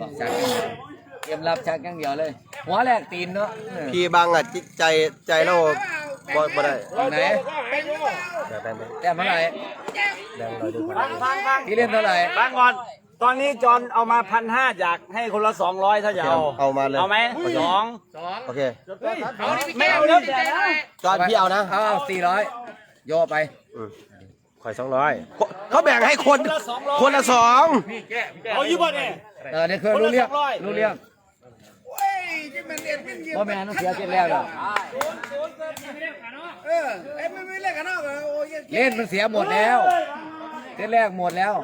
บอกชักเตรียมรับชักอย่างเดียวเลย หัวแรกตีนเนาะเออพี่บางอะจิตใจใจเราบ่บ่ได้ตรงไหนแต่แบงค์แต้มเท่าไหร่แบงค์ร้อยดูก่อนฟังฟังฟังพี่เล่นเท่าไหร่ฟังก่อนตอนนี้จอนเอามาพันห้าอยากให้คนละสองร้อยถ้าจะเอาเอามาเลยเอาไหมสองโอเคไม่เอาแล้วแต่นะจอนพี่เอานะเอาเอาสี่ร้อยโยไปอืม ข่อยสองร้อยเขาแบ่งให้คนคนละสองเอายี่บ่เนี่ยเออเนี่ยคือรู้เรื่องคนละสองร้อยรู้เรื่องพ่อแม่ต้องเสียเจ็ดแล้วเหรอเล่นมันเสียหมดแล้วเจ็ดแรกหมดแล้ว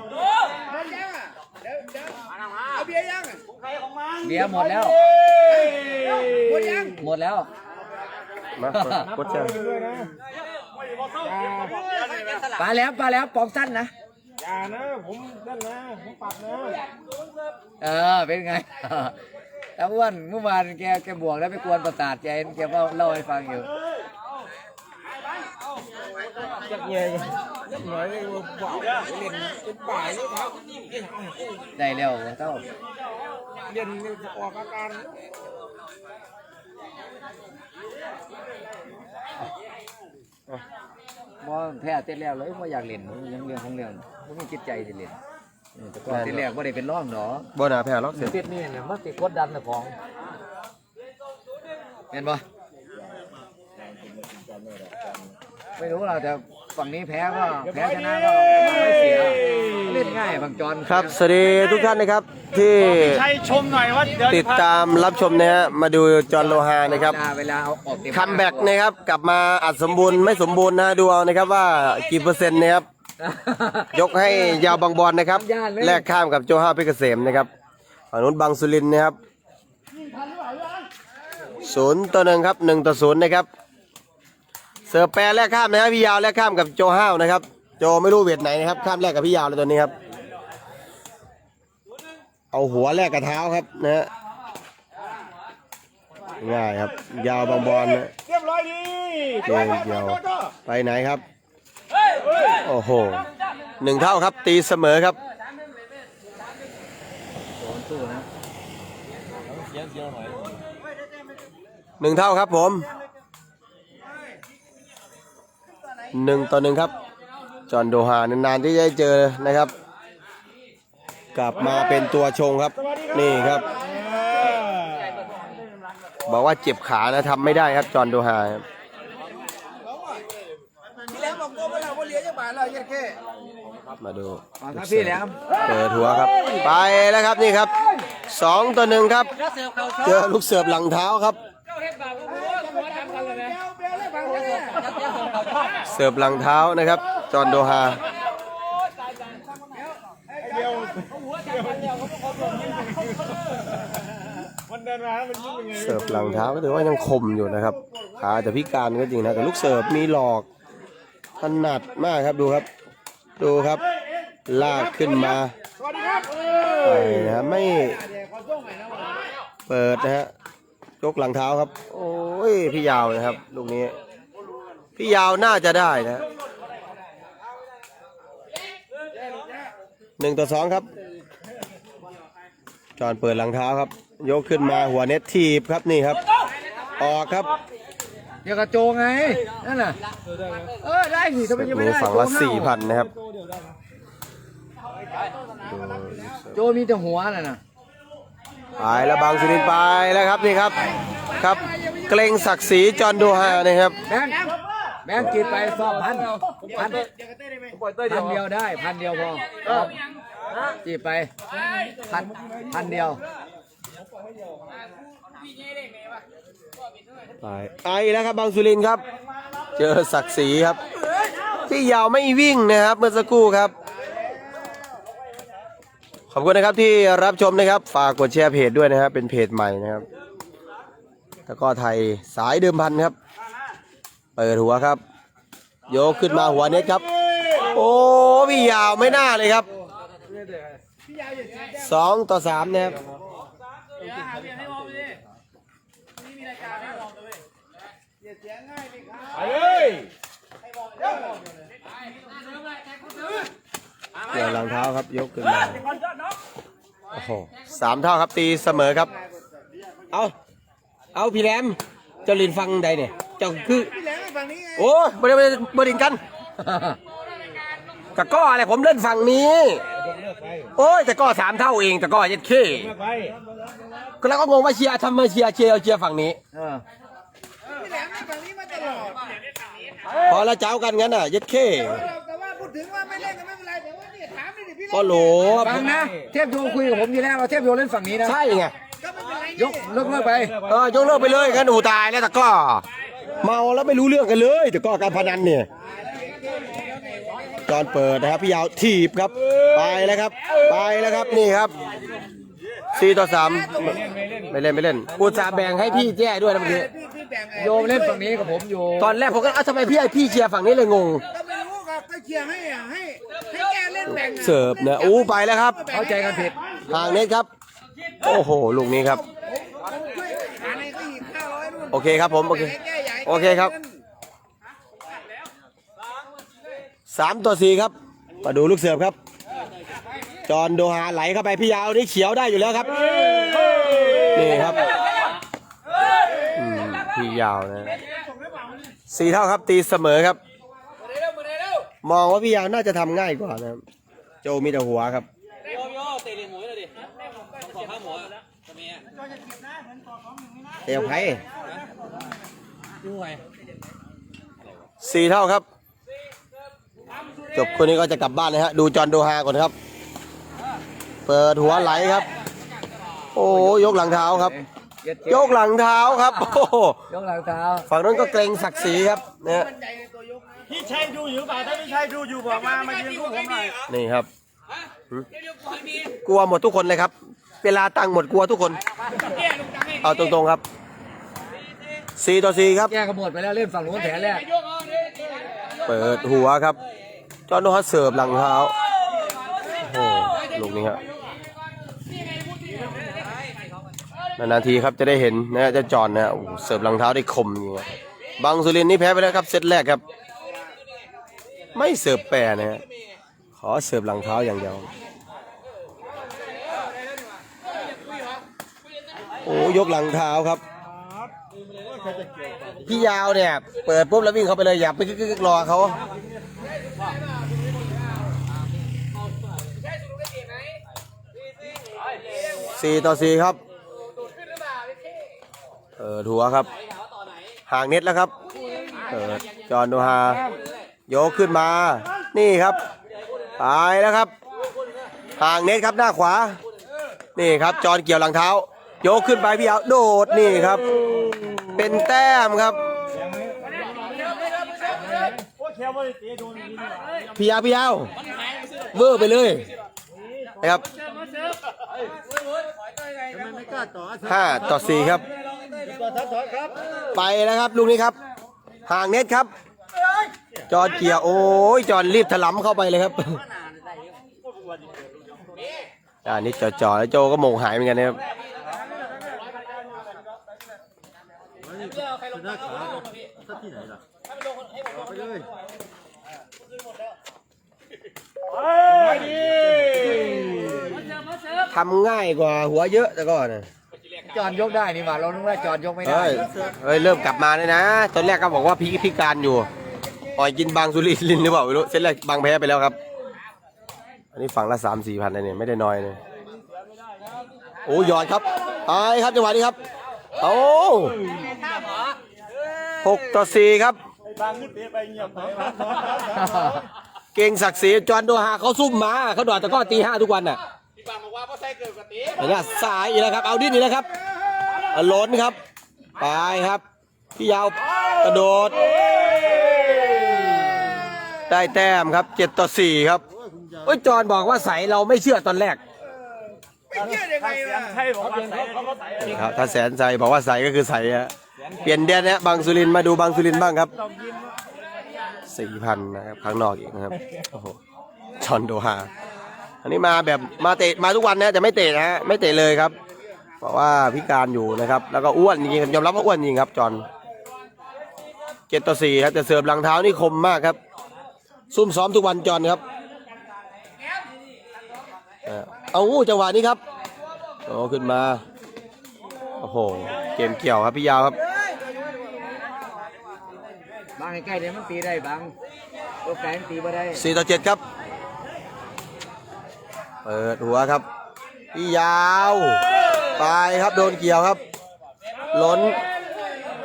เบียร์หมดแล้วหมดแล้วมากดเชิญ ปลาแล้วปลาแล้วปองสั้นนะ อย่านะผมนั่นนะผมปรับนะเออ เป็นไง ตาอ้วนเมื่อวานแกแกบวกแล้วไปกวนประสาทแกแกเล่าเล่าให้ฟังอยู่ จักเงี้ยจักหน่อยเลยว้าวเล่นเป็นป่ายเลยครับได้แล้วเต้าเล่นออกอาการ บ่แพ้เต้นแล้วเลยบ่อยากเล่นยังเรื่องของเรื่องบ่มีจิตใจสิเล่นเออแต่ก่อนเต้นแรกบ่ได้เป็นร่องดอกบ่น่าแพ้หรอกเสียติดนี่เนี่ยมันติดกดดันเจ้าของเห็นบ่ไม่รู้เราแต่ฝั่งนี้แพ้ก็แพ้ชนะก็ไม่เสียเล่น ง่ายบางจอนครับสวัสดีทุกท่านนะครับที่ใช่ชมหน่อยว่าเดี๋ยวติดตามรับชมนะฮะมาดูจอห์นโลฮานะครับเวลาเอาออกเต็มคัมแบ็กนะครับกลับมาอัดสมบูรณ์ไม่สมบูรณ์นะดูเอานะครับว่ากี่เปอร์เซ็นต์นะครับยกให้ยาวบางบอลนะครับแลกข้ามกับโจฮาเพชรเกษมนะครับฝั่งนู้นบางสุรินทร์นะครับศูนย์ต่อหนึ่งครับหนึ่งต่อศูนย์นะครับเสือแปรแลกข้ามนะครับพี่ยาวแลกข้ามกับโจห้าวนะครับ โจไม่รู้เวทไหนนะครับ ข้ามแลกกับพี่ยาวเลยตัวนี้ครับ เอาหัวแลกกับเท้าครับนะฮะง่ายครับ ยาวบางบอลนะเรียบร้อยดีเจเดียวไปไหนครับ โอ้โหหนึ่งเท่าครับ ตีเสมอครับสู้นะหนึ่งเท่าครับผมหนึ่งต่อหนึ่งครับ จอห์นโดฮานานๆที่จะได้เจอนะครับ กลับมาเป็นตัวชงครับ นี่ครับ บอกว่าเจ็บขานะทำไม่ได้ครับจอห์นโดฮาครับมาดูมาครับพี่แหลมเปิดหัวครับ ไปแล้วครับนี่ครับสองต่อหนึ่งครับ เจอลูกเสิร์ฟหลังเท้าครับ เสิร์ฟหลังเท้านะครับ จอห์นโดฮา มัน เสิร์ฟหลังเท้าก็ถือว่ายังคมอยู่นะครับขาแต่พิการก็จริงนะแต่ลูกเสิร์ฟมีหลอกถนัดมากครับดูครับ ดูครับ ลากขึ้นมาไปนะไม่เปิดนะฮะยกหลังเท้าครับ โอ้ยพี่ยาวนะครับลูกนี้ พี่ยาวน่าจะได้นะหนึ่งต่อสองครับ จอนเปิดหลังเท้าครับ ยกขึ้นมาหัวเน็ตทีบครับนี่ครับ ออกครับเดี๋ยวกระโจงไงนั่นน่ะเออได้สิทำไมยังไม่นี้ได้ฝั่งละโจสี่ห้าพันนะครับดูโจมีแต่หัวน่ะนะไปแล้วบางสุรินทร์ไปแล้วครับนี่ครับครับ เกรงศักดิ์ศรีจอห์นโดฮานะครับ แบงค์แบงค์กินไปสองพันพันพันเดียวได้พันเดียวพอครับจีบไปพันพันเดียว ไปไปแล้วครับบางสุรินครับ เจอศักดิ์ศรีครับ ที่ยาวไม่วิ่งนะครับ เมื่อสักครู่ครับ ขอบคุณนะครับที่รับชมนะครับ ฝากกดแชร์เพจด้วยนะครับ เป็นเพจใหม่นะครับแล้วก็ไทยสายเดิมพันครับ เปิดหัวครับ โยกขึ้นมาหัวเน็ตครับ โอ้พี่ยาวไม่น่าเลยครับสองต่อสามนะครับ ไปเลยเกี่ยวหลังเท้าครับยกขึ้นมาคนเจ้าน้โอ้โหสามเท่าครับตีเสมอครับ เอาเอาพี่แหลมเจ้าลินฟังใดเนี่ยเจ้าคือพี่แหลมฝั่งนี้ไงโอ้บริบริบรินกันตะก้ออะไรผมเล่นฝั่งนี้ โอ้ยแตะก้อสามเท่าเองแตะก้อเย็ดเข้ไปก็แล้วก็งงว่าเชียร์ทำไมเชียร์เชียร์เชียร์ฝั่งนี้เออพี่แหลมฝั่งนี้มาตลอดพอแล้วเจ้ากันงั้นอะเย็ดเข้แต่ว่าพูดถึงว่าไม่เล่นก็ไม่เป็นไรแต่ว่าเนี่ยถามดิพี่ก็โหลฟังนะเทพโยคุยกับผมอยู่แล้วว่าเทพโยเล่นฝั่งนี้นะใช่ไงยกเลิกเลิกไปเออยกเลิกไปเลยกันหนูตายแล้วแตะก้อเมาแล้วไม่รู้เรื่องกันเลยแตะก้อการพนันเนี่ย จอนเปิดนะครับพี่ยาวถีบครับ ไปแล้วครับ ไปแล้วครับนี่ครับสี่ต่อสามไม่เล่นไม่เล่นอุตส่าห์แบ่งให้พี่แจ้ด้วยนะเมื่อกี้พี่พี่แบ่งไงโยเล่นฝั่งนี้กับผมอยู่ตอนแรกผมก็เอ้าทำไมพี่ให้พี่เชียร์ฝั่งนี้เลยงงก็ไม่รู้ครับก็เชียร์ให้อะให้ให้แกเล่นแบ่งอะเสิร์ฟนะอู้ไปแล้วครับ เข้าใจกันผิดห่างเน็ตครับ โอ้โหลูกนี้ครับผมช่วยหาในก็อีกห้าร้อยนู่นโอเคครับผมโอเคให้แก้ใหญ่โอเคครับ สามต่อสี่ครับ มาดูลูกเสิร์ฟครับ จอห์นโดฮาไหลเข้าไปพี่ยาวนี่เขียวได้อยู่แล้วครับ นี่ครับอืมพี่ยาวนะสี่เท่าครับตีเสมอครับ มองว่าพี่ยาวน่าจะทำง่ายกว่านะครับโจมีแต่หัวครับเตะไพ่สี่เท่าครับ จบคนนี้ก็จะกลับบ้านเลยฮะ ดูจอห์นโดฮาก่อนครับ เปิดหัวไหลครับ โอ้ยกหลังเท้าครับเย็ดยกหลังเท้าครับ โอ้โหยกหลังเท้า ฝั่งนั้นก็เกรงศักดิ์ศรีครับเนี่ยพี่ชัยดูอยู่เปล่าถ้าพี่ชัยดูอยู่บอกมามายืนคู่ผมหน่อยนี่ครับหืมกลัวหมดทุกคนเลยครับ เวลาตังค์หมดกลัวทุกคน เอาตรงๆครับสี่ต่อสี่ครับ แก้ขมวดไปแล้วเล่นฝั่งนู้นแผลแรก เปิดหัวครับ จอห์นโดฮัสเสิร์ฟหลังเท้าโอ้ลูกนี้ครับนานๆทีครับจะได้เห็นนะจะจอนนะโอ้เสิร์ฟหลังเท้าได้คมอย่างเงี้ยบังสุรินนี่แพ้ไปแล้วครับเซตแรกครับ ไม่เสิร์ฟแปรนะฮะขอเสิร์ฟหลังเท้าอย่างเดียวโอ้ยกหลังเท้าครับพี่ยาวเนี่ย เปิดปุ๊บแล้ววิ่งเข้าไปเลยอย่าไปกึกๆรอเขา สี่ต่อสี่ครับเปิดหัวครับ ห่างเน็ตแล้วครับเปิดจอนโดฮาโยกขึ้นมา นี่ครับตายแล้วครับ ห่างเน็ตครับหน้าขวา นี่ครับ จอนเกี่ยวหลังเท้า โยกขึ้นไปพี่ยาโดดนี่ครับ เป็นแต้มครับพี่ยาพี่ยาวเวอร์ไปเลยนะครับ ห้าต่อสี่ครับ ไปแล้วครับลูกนี้ครับ ห่างเน็ตครับ จอดเกียร์โอ้ยจอดรีบถลำเข้าไปเลยครับอ่านี่จอจอแล้วโจก็มงหายเหมือนกันนะครับทำง่ายกว่าหัวเยอะแต่ก่อนนะจอนยกได้นี่หว่าเรานึกว่าจอนยกไม่ได้ เฮ้ยเฮ้ยเริ่มกลับมาเลยนะ ตอนแรกก็บอกว่าพิพิการอยู่ปล่อยกินบางสุริลินหรือเปล่าไม่รู้เส้นแรกบางแพ้ไปแล้วครับ อันนี้ฝั่งละสามสี่พันเลยเนี่ยไม่ได้น้อยเลยโอ้หยอดครับไปครับจังหวะนี้ครับโอ้หกต่อสี่ครับ เก่งศักดิ์ศรีจอห์นโดฮาเขาซุ่มมาเขาดอดตะกร้อตีห้าทุกวันน่ะ พี่บังบอกว่าพ่อใส่เกิดกติเนี่ยสายอีกแล้วครับ เอาดิ้นอีกแล้วครับอะล้นครับ ไปครับ พี่ยาวกระโดด ได้แต้มครับเจ็ดต่อสี่ครับเอ้ยจอห์นบอกว่าใสเราไม่เชื่อตอนแรกไม่เชื่อได้ไงล่ะใช่บอกว่าใส่เขาก็ใส่นี่ครับถ้าแสนใจบอกว่าใสก็คือใสฮะเปลี่ยนแดนนะบางสุรินทร์มาดูบางสุรินทร์บ้างครับสี่พันนะครับข้างนอกอีกนะครับโอ้โหจอห์นโดฮา อันนี้มาแบบมาเตะมาทุกวันนะแต่ไม่เตะนะฮะไม่เตะเลยครับ เพราะว่าพิการอยู่นะครับ แล้วก็อ้วนจริงๆยอมรับว่าอ้วนจริงครับจอนเจ็ดต่อสี่ครับแต่เสิร์ฟหลังเท้านี่คมมากครับ ซุ่มซ้อมทุกวันจอนครับเออเอางูจังหวะนี้ครับโตขึ้นมาโอ้โหเกมเกี่ยวครับพี่ยาวครับบางใกล้ๆเดี๋ยวมันตีได้บางตัวไก่มันตีบ่ได้4ต่อ7ครับ เปิดหัวครับพี่ยาวไปครับโดนเกี่ยวครับ ล้น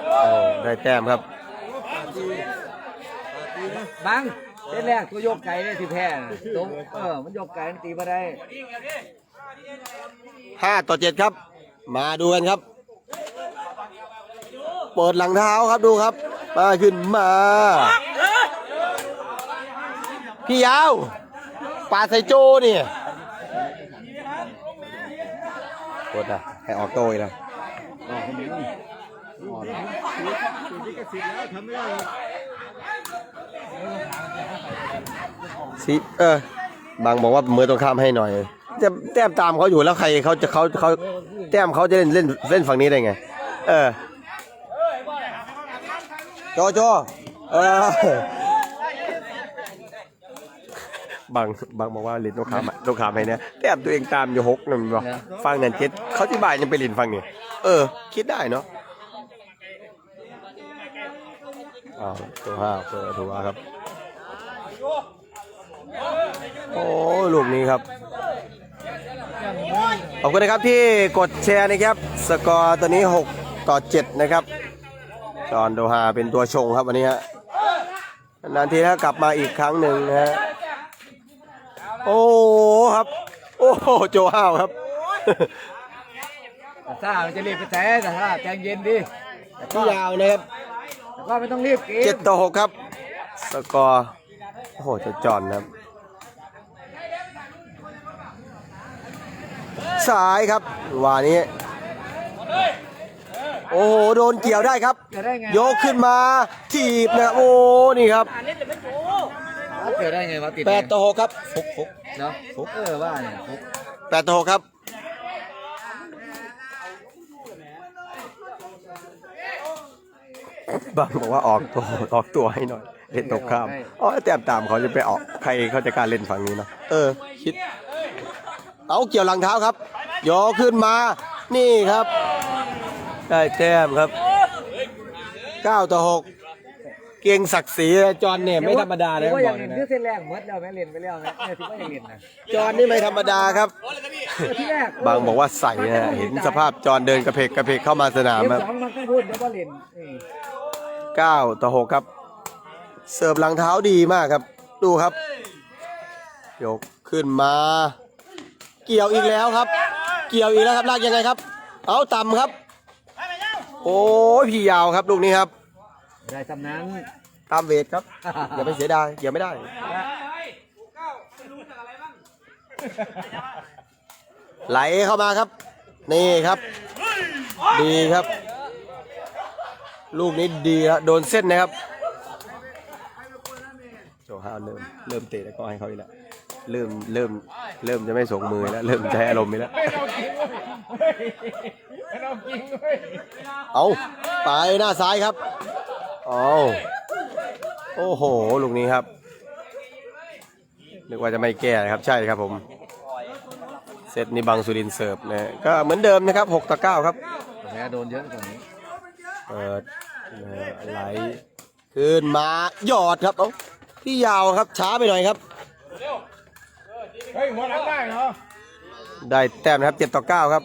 โอ้ได้แต้มครับบางเส้นแรกตัวยกไก่ได้ที่แพ้น่ะตรงเออมันยกไก่มันตีบ่ได้5ต่อ7ครับ มาดูกันครับ เปิดหลังเท้าครับดูครับ มาขึ้นมา พี่ยาวปาดใส่โจเนี่ย กดอะให้ออกโต้อีกแล้วออกคนเดียวออกแล้วสิเออบางบอกว่ามือตรงข้ามให้หน่อยแต่แต้มตามเขาอยู่แล้วใครเขาจะเขาเขาแต้มเขาจะเล่นเล่นเล่นฝั่งนี้ได้ไง เออโจโจเออ บางบางบอกว่าเล่นตรงข้ามอะตรงข้ามให้เนี่ยแต้มตัวเองตามอยู่หกนั่นมันบอกฟังนั่นเจ็ดเขาที่บ่ายยังไปเล่นฟังนี่เออ คิดได้เนาะอ้าวตัวห้าเปิดถูกครับ โอ้ลูกนี้ครับขอบคุณนะครับที่กดแชร์นะครับ สกอร์ตัวนี้ 6 ต่อ 7 นะครับจอห์นโดฮาเป็นตัวชงครับวันนี้ฮะนานทีถ้ากลับมาอีกครั้งหนึ่งนะฮะ โอ้ครับ โอ้โหโจห้าวครับแต่ซ่ามันจะรีบไปแต่แต่ซ่าใจเย็นดิแต่ก็ที่ยาวนะครับแต่ก็ไม่ต้องรีบเกม7ต่อ6ครับ สกอร์โอ้โหเจะจอห์นครับ สายครับวานี้ โอ้โหโดนเกี่ยวได้ครับเกิดได้ไง ยกขึ้นมาถีบนะโอ้นี่ครับเกิดได้ไงวะติด8ต่อ6ครับฟุกฟุกเนาะฟุกเออว่าเนี่ยฟุก8ต่อ6ครับบางบอกว่าออกตัวออกตัวให้หน่อยเล่นตกข้ามอ๋อแต้มตามเขาจะไปออกใครเขาจะกล้ารเล่นฝั่งนี้เนาะเออคิดเอาเกี่ยวหลังเท้าครับยกขึ้นมานี่ครับ ได้แต้มครับ9ต่อ6 เกียงศักดิ์ศรีจอนเนี่ยไม่ธรรมดาเลยว่าบอย่าอกงเลเล่ยนนะคือเส้นแรกหมดแล้วแม่เล่นไปแล้วนะเนี่ยที่ว่าอย่างเล่นนะจอนนี่ไม่ธรรมดาครับ ที่แรกบางบอกว่าใส่นะเห็นสภาพจอนเดินกระเพกกระเพกเข้ามาสนามเกมครับสองมันก็พูดเดี๋ยวว่าเล่นนี่9ต่อ6ครับ เสิร์ฟหลังเท้าดีมากครับ ดูครับยกขึ้นมา เกี่ยวอีกแล้วครับ เกี่ยวอีกแล้วครับลากยังไงครับ เอาต่ำครับ โอ้ยพี่ยาวครับลูกนี้ครับ ได้สำนั้น ตามเวทครับ อย่าไปเสียดายเกี่ยวไม่ได้ ไหลเข้ามาครับ นี่ครับ ดีครับ ลูกนี้ดีครับโดนเส้นนะครับโจห้าวเริ่มเริ่มเตะแล้วก็ให้เขาอีกแล้วเริ่มเริ่มเริ่มจะไม่ส่งมือแล้ว เริ่มใช้อารมณ์ไปแล้ว เอาไปหน้าซ้ายครับเอาโอ้โห ลูกนี้ครับ นึกว่าจะไม่แก้นะครับ ใช่ครับผม เซตนี้บังสุรินทร์เสิร์ฟนะ ก็เหมือนเดิมนะครับ6ต่อ9ครับแพ้โดนเยอะกว่านี้ เปิดนะฮะไหลขึ้นมาหยอดครับเอ้าพี่ยาวครับช้าไปหน่อยครับ เฮ้ยหัวหลังได้เนาะได้แต้มนะครับ7ต่อ9ครับ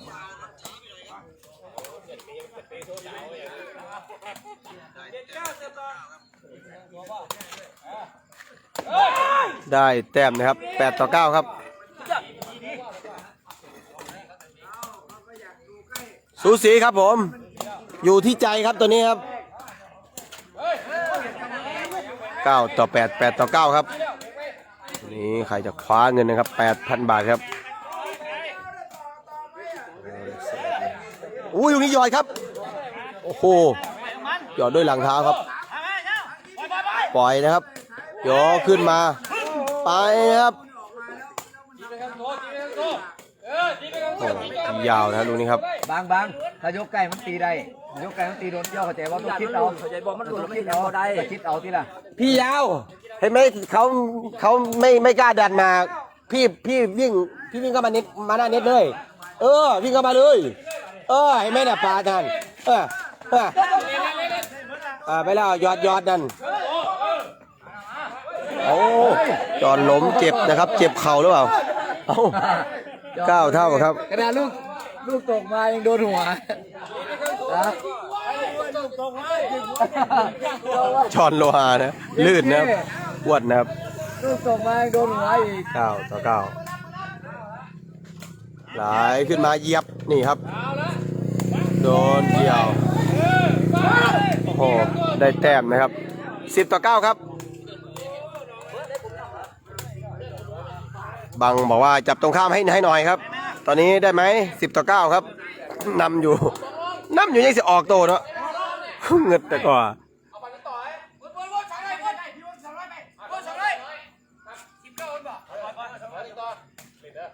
ได้แต้มนะครับ 8 ต่อ 9 ครับ สูสีครับผม อยู่ที่ใจครับตัวนี้ครับ 9 ต่อ 8 8 ต่อ 9 ครับ นี่ใครจะคว้าเงินนะครับ 8,000 บาทครับอุ้ยลูกนี้ยอดครับ โอ้โหหยอดด้วยหลังเท้าครับ ปล่อยนะครับโยกขึ้นมา ไปนะครับโอ้ยาวนะครับลูกนี้ครับ บางบางถ้ายกไก่มันตีได้ยกไก่มันตีโดนย่อเข้าใจว่าต้องคิดเอาเข้าใจบอกมันหลุดไม่เอาได้คิดเอาที่ละพี่ยาวเห็นไหมเขาเขาไม่ไม่กล้าดันมา พี่พี่วิ่งพี่วิ่งเข้ามาเน็ตมาหน้าเน็ตเลย เออ วิ่งเข้ามาเลย เออเห็นไหมน่ะปลาทันเออเอออ่าไปแล้วยอดยอดนั่น โอ้จอนล้มเจ็บนะครับ เจ็บเข่าหรือเปล่าเอ้าเก้าเท่าครับ ขนาดลูกลูกตกมายังโดนหัวนะจอนโลหานะลื่นนะครับอ้วนนะครับ ลูกตกมายังโดนหัวอีก เก้าต่อเก้าไหลขึ้นมาเหยียบนี่ครับ โดนเกี่ยวโอ้โหได้แต้มนะครับสิบต่อเก้าครับ บังบอกว่าจับตรงข้ามให้ให้หน่อยครับ ตอนนี้ได้ไหมสิบต่อเก้าครับนำอยู่นำอยู่ยังสิออกโตเนาะเงิดแต่ก่อน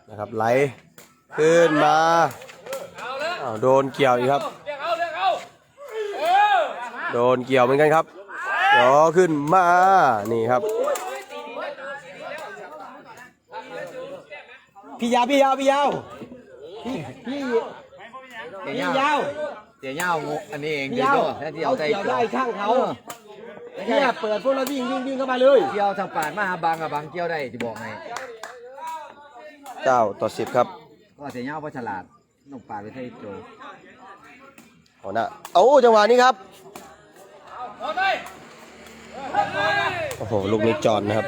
นะครับไหลขึ้นมาโดนเกี่ยวอีกครับ โดนเกี่ยวเหมือนกันครับเดี๋ยวขึ้นมานี่ครับ พี่ยาวพี่ยาวพี่ยาวพี่พี่เสียพี่เงายาวเสียเงางูอันนี้เองพี่เดี๋ยยาววก็แค่ที่เอาใจเกี่ยวได้ข้างเขาออเนี่ยเปิดพวกเราวิ่งวิ่งวิ่งเข้ามาเลยเกี่ยวทางป่านมาหาบางกับบางเกี่ยวได้จะบอกไงเก้าต่อสิบครับก็เสียเงาเพราะฉลาดต้องป่าดไปให้โจหัวหน้าเอาจังหวะนี้ครับโอ้โหลูกนี้จอนนะครับ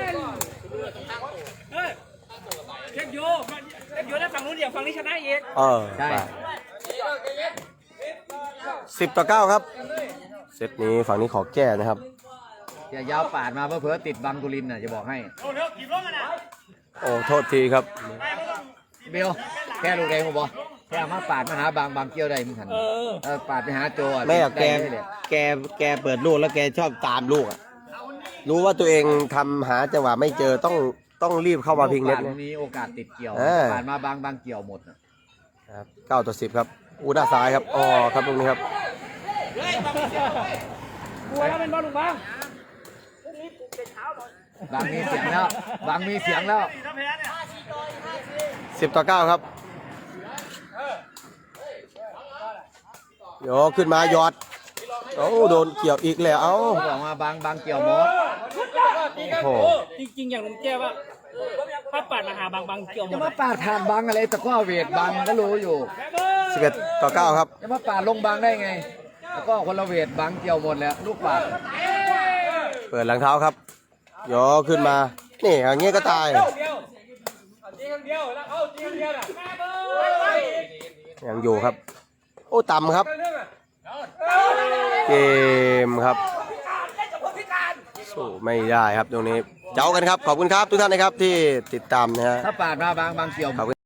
เช็คโยเช็คโยได้ฝั่งนู้นเดี๋ยวฝั่งนี้ชนะอีกเออใช่สิบต่อเก้าครับ เซตนี้ฝั่งนี้ขอแก้นะครับเสียยาวปาดมาเพื่อๆติดบางกุลินน่ะจะบอกให้ โอ้โทษทีครับเบลแค่ลูกแดงผมบอกแค่มาปาดมาหาบางบางเกี่ยวได้มึงทันเออปาดไปหาโจอะแม่แก ได้เลยแก แกเปิดลูกแล้วแกชอบตามลูกอะรู้ว่าตัวเองทำหาจังหวะไม่เจอต้อง ต้องรีบเข้ามาพิงเน็ตปาดเลยมีโอกาสติดเกี่ยวเออปาดมาบางบางเกี่ยวหมดน่ะครับเก้าต่อสิบครับอูด้านซ้ายครับอ๋อครับตรงนี้ครับกลัวแล้วเป็นบอลลูกบ้างบางมีเสียงแล้ว บางมีเสียงแล้วสิบต่อเก้าครับเดี๋ยวขึ้นมาหยอด โอ้โดนเกี่ยวอีกแล้วเอ้าบอกมาบางบางเกี่ยวหมดโอ้โหจริงๆ อย่างลุงแก้ว่าถ้าปัดมาหาบางบางเกี่ยวหมจะดมาปาดทานบางอะไรตะกร้อเวทบางก็รู้อยู่สิบเอ็ดต่อเก้าครับจะมาปาดลงบางได้ไงตะกร้อคนละเวทบางเกี่ยวหมดแล้วลูกปาดเปิดหลังเท้าครับโยกขึ้นมานี่อย่างเงี้ยก็ตายยังอยู่ครับ โอ้ต่ำครับ เกมครับสู้ไม่ได้ครับตรงนี้ เจ้ากันครับ ขอบคุณครับทุกท่านนะครับที่ติดตามนะฮะ ถ้าปาดมาบางบางเกี่ยวหมด